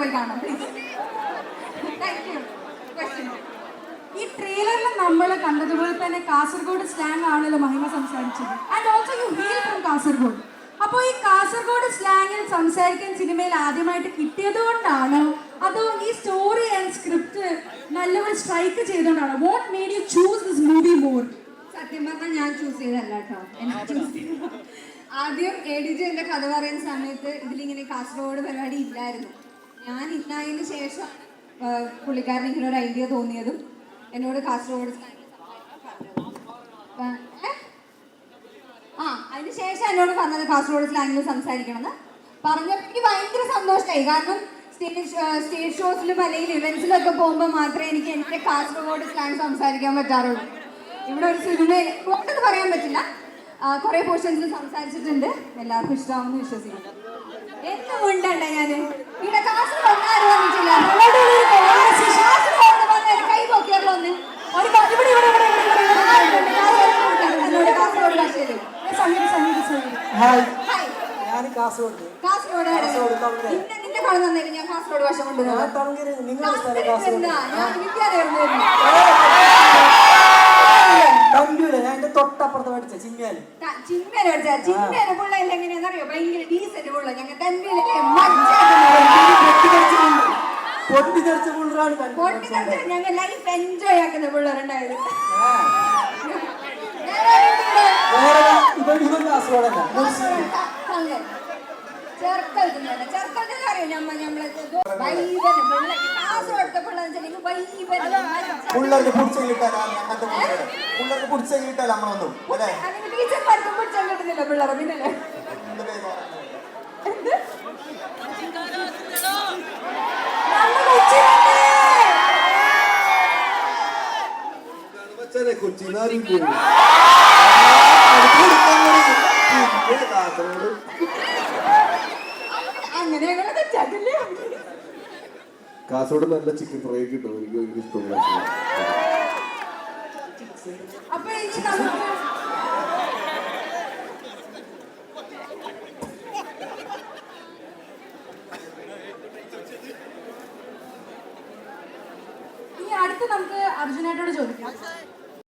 പോയി കാണാം please thank you question ഈ ട്രെയിലറിൽ നമ്മൾ കണ്ടതുപോലെ തന്നെ കാസർഗോഡ് സ്ലാങ് ആണല്ലോ മഹിമ സംസാരിച്ചത്. And also you hail from Kasaragod. അപ്പോൾ ഈ കാസർഗോഡ് സ്ലാങ്ങിൽ സംസാരിക്കാൻ സിനിമയിൽ ആദ്യമായിട്ട് കിട്ടിയത് കൊണ്ടാണോ? അതോ ഈ സ്റ്റോറി ആൻഡ് സ്ക്രിപ്റ്റ് നല്ലപോലെ strike ചെയ്തുകൊണ്ടാണോ? What made you choose this movie more സത്യം പറഞ്ഞാൽ ഞാൻ ചൂസ് ചെയ്തല്ല കേട്ടോ. ആദ്യം എ ഡി ജി എന്റെ കഥ പറയുന്ന സമയത്ത് ഇതിലിങ്ങനെ കാസർഗോഡ് പരിപാടി ഇല്ലായിരുന്നു. ഞാൻ ഇന്നായതിനു ശേഷം പുള്ളിക്കാരൻ ഇങ്ങനെ ഒരു ഐഡിയ തോന്നിയതും എന്നോട് കാസർഗോഡ് ആ? അതിന് ശേഷം എന്നോട് പറഞ്ഞത് കാസർഗോഡ് സ്ലാങ്ങിൽ സംസാരിക്കണമെന്ന്. പറഞ്ഞപ്പോൾ എനിക്ക് ഭയങ്കര സന്തോഷമായി കാരണം സ്റ്റേജ് സ്റ്റേജ് ഷോസിലും അല്ലെങ്കിൽ ഇവൻസിലൊക്കെ പോകുമ്പോൾ മാത്രമേ എനിക്ക് എന്റെ കാസർഗോഡ് സ്ലാങ് സംസാരിക്കാൻ പറ്റാറുള്ളൂ. ഇവിടെ ഒരു സിനിമ പോട്ടെന്ന് പറയാൻ പറ്റില്ല. കുറേ പോർഷൻസിൽ സംസാരിച്ചിട്ടുണ്ട്. എല്ലാവർക്കും ഇഷ്ടമാവുമെന്ന് വിശ്വസിക്കുന്നു. എന്നും ഉണ്ടണ്ട ഞാൻ ഹായ്. ഞാൻ കാസർഗോഡ് കാസർഗോഡ് കാസർഗോഡ് തമിഴ്. നിന്നെ കളി നന്നായിരുന്നു ഞാൻ കാസർഗോഡ് ഭാഷ ഞാൻ കൊണ്ടുവരുന്നത് നിങ്ങൾ സ്ഥലം കാസർഗോഡ് ഞാൻ വിദ്യാലയം തമ്പിയില്ല ഞാൻ എന്റെ തൊട്ടപ്പുറത്ത് പഠിച്ച ചിമ്മിയാൽ. ചിമ്മേനെ പഠിച്ച ചിമ്മേനെ പിള്ള എങ്ങനെയാണെന്ന് അറിയോ ഭയങ്കര ഡീസന്റ് പിള്ള ഞങ്ങൾ തന്മയിലെ പൊട്ടിത്തെറിച്ച പുള്ളറാണ് പൊട്ടിത്തെറിച്ച് ഞങ്ങൾ ലൈഫ് എൻജോയ് ആക്കുന്ന പിള്ളേരുണ്ടായത്. ചെറുക്കൽ ചെറുക്കൽ അറിയോ? ഞമ്മ ഞമ്മളെ വൈബന് പിള്ള കാസർഗോഡത്തെ പിള്ള വെച്ചിട്ടുണ്ടെങ്കിൽ വൈബന് പിള്ളേർക്ക് പിടിച്ച കിട്ടാനാണ് അങ്ങനത്തെ പിള്ളേർക്ക് പിടിച്ച കിട്ടാൻ നമ്മളൊന്നും? അല്ലേ? ടീച്ചർമാർക്ക് പിടിച്ചാൽ കിട്ടുന്നില്ല പിള്ളേരെ പിന്നെ പോയി കാസർഗോഡ് അങ്ങനെ നല്ല ചിക്കൻ ഫ്രൈ കിട്ടും എനിക്ക് ഭയങ്കര ഇഷ്ടമുള്ള അടുത്ത് നമുക്ക് അർജുനായിട്ടോട് ചോദിക്കാം.